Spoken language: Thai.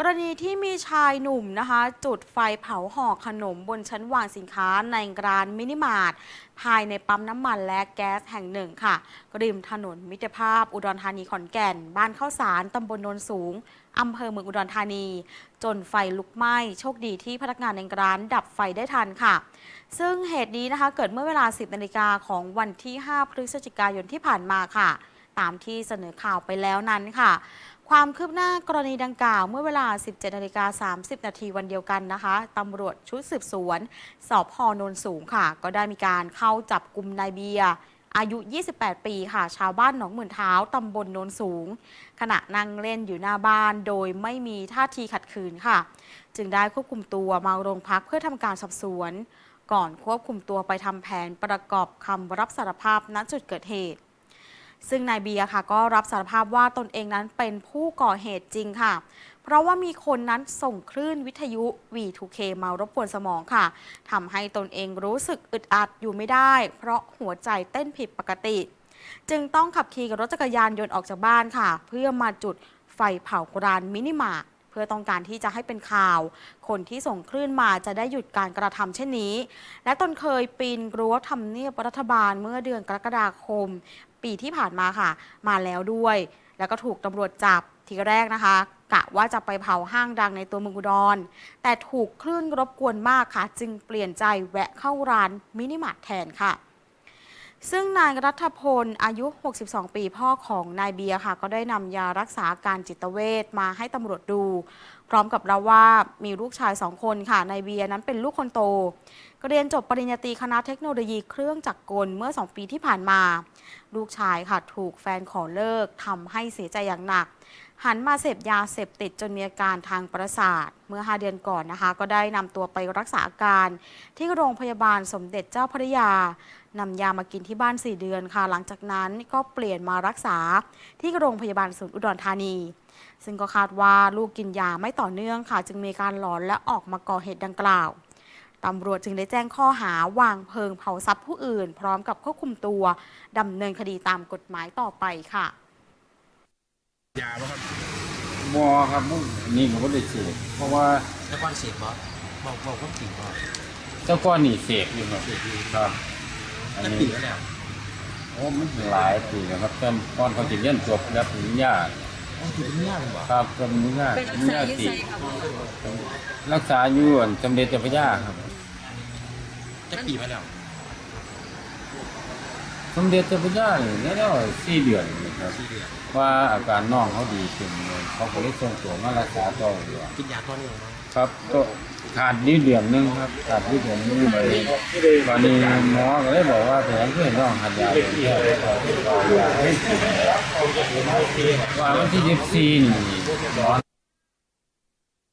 กรณีที่มีชายหนุ่มนะคะ จุดไฟเผาห่อขนมบนชั้นวางสินค้าในร้านมินิมาร์ทภายในปั๊มน้ำมันและแก๊สแห่งหนึ่งค่ะริมถนนมิตรภาพอุดรธานีขอนแก่น บ้านข้าวสารตำบลโนนสูงอำเภอเมืองอุดรธานี จนไฟลุกไหม้โชคดีที่พนักงานในร้านดับไฟได้ทันค่ะ ซึ่งเหตุนี้นะคะเกิดเมื่อเวลา 10นาฬิกาของวันที่ 5 พฤศจิกายนที่ผ่านมาค่ะ ตามที่เสนอข่าวไปแล้วนั้นค่ะ ความคืบหน้ากรณีดังกล่าวเมื่อเวลา 17นาฬิกา30 นาทีวันเดียวกันนะคะตำรวจชุดสืบสวนสพโนนสูงค่ะ ก็ได้มีการเข้าจับกลุ่มนายเบียร์อายุ 28 ปีค่ะ ชาวบ้านหนองหมื่นเท้า ตำบลโนนสูง ขณะนั่งเล่นอยู่หน้าบ้าน โดยไม่มีท่าทีขัดขืนค่ะ จึงได้ควบคุมตัวมาโรงพักเพื่อทำการสอบสวน ก่อนควบคุมตัวไปทำแผนประกอบคำรับสารภาพณจุดเกิดเหตุ ซึ่งนายเบียร์ค่ะก็รับสารภาพว่าตนเองนั้นเป็นผู้ก่อเหตุจริงค่ะ เพราะว่ามีคนนั้นส่งคลื่นวิทยุ V2K มารบกวนสมองค่ะทำให้ตนเองรู้สึกอึดอัดอยู่ไม่ได้ เพราะหัวใจเต้นผิดปกติ จึงต้องขับขี่กับรถจักรยานยนต์ออกจากบ้านค่ะ เพื่อมาจุดไฟเผากรานมินิมาร์เพื่อต้องการที่จะให้เป็นข่าว คนที่ส่งคลื่นมาจะได้หยุดการกระทำเช่นนี้ และตนเคยปีนรั้วทำเนียบรัฐบาลเมื่อเดือนกรกฎาคม ปีที่ผ่านมาค่ะ มาแล้วด้วย แล้วก็ถูกตำรวจจับทีแรกนะคะ กะว่าจะไปเผาห้างดังในตัวเมืองอุดร แต่ถูกคลื่นรบกวนมากค่ะ จึงเปลี่ยนใจแวะเข้าร้านมินิมาร์ทแทนค่ะ ซึ่งนายรัฐพลอายุ 62 ปีพ่อของนายเบียร์ค่ะ ก็ได้นำยารักษาอาการจิตเวชมาให้ตำรวจดู พร้อมกับเราว่ามีลูกชายสองคนค่ะนายเบียร์นั้นเป็นลูกคนโตเรียนจบปริญญาตรีคณะเทคโนโลยีเครื่องจักรกลเมื่อ 2 ปีที่ผ่านมา ลูกชายค่ะถูกแฟนขอเลิกทำให้เสียใจอย่างหนัก หันมาเสพยาเสพติดจนมีอาการทางประสาท เมื่อ 5 เดือนก่อนนะคะ ก็ได้นำตัวไปรักษาอาการที่โรงพยาบาลสมเด็จเจ้าพระยา นำยามากินที่บ้าน 4 เดือนค่ะ หลังจากนั้นก็เปลี่ยนมารักษาที่โรงพยาบาลศูนย์อุดรธานี ซึ่งก็คาดว่าลูกกินยาไม่ต่อเนื่องค่ะ จึงมีการหลอนและออกมาก่อเหตุดังกล่าวตำรวจจึงได้แจ้งข้อหาวางเพลิงเผาทรัพย์ผู้อื่น พร้อมกับควบคุมตัวดำเนินคดีตามกฎหมายต่อไปค่ะ ยาป่ะครับบอครับมึงนี่ก็บ่ได้เสพเพราะว่าแล้วก่อนเสพบอสบอกบอกว่าจริงบอสเจ้าก้อนนี่เสพอยู่ครับเสพดีครับ อันแล้วนี้ปีแล้วโอ้มันหลายปีแล้วครับแต่ก่อนเขาจะเรียนจบแล้วปริญญาอ๋อคือเป็นเรื่งบอสครับปริญญาเป็นปรัริกญษาญาอยู่ตรีไสค่ะรักษาอยู่อันสมเด็จเจ้าพระยาครับ จะปีมาแล้วสมเด็จเจ้าพระยานี่เนี่ยแล้วสี่เดือนนี่ครับ สี่เดือนว่าอาการน้องเขาดีขึ้นเลยเขาก็เลยส่งตัวมารักษาต่ออยู่ กินยาตัวนึงเนาะ ครับก็ขาดนิดเดียวนึงครับขาดนิดเดียวนึงไปตอนนี้หมอก็ได้บอกว่าแผลเพื่อนน้องหัดยาว่าวันที่ยี่สิบสี่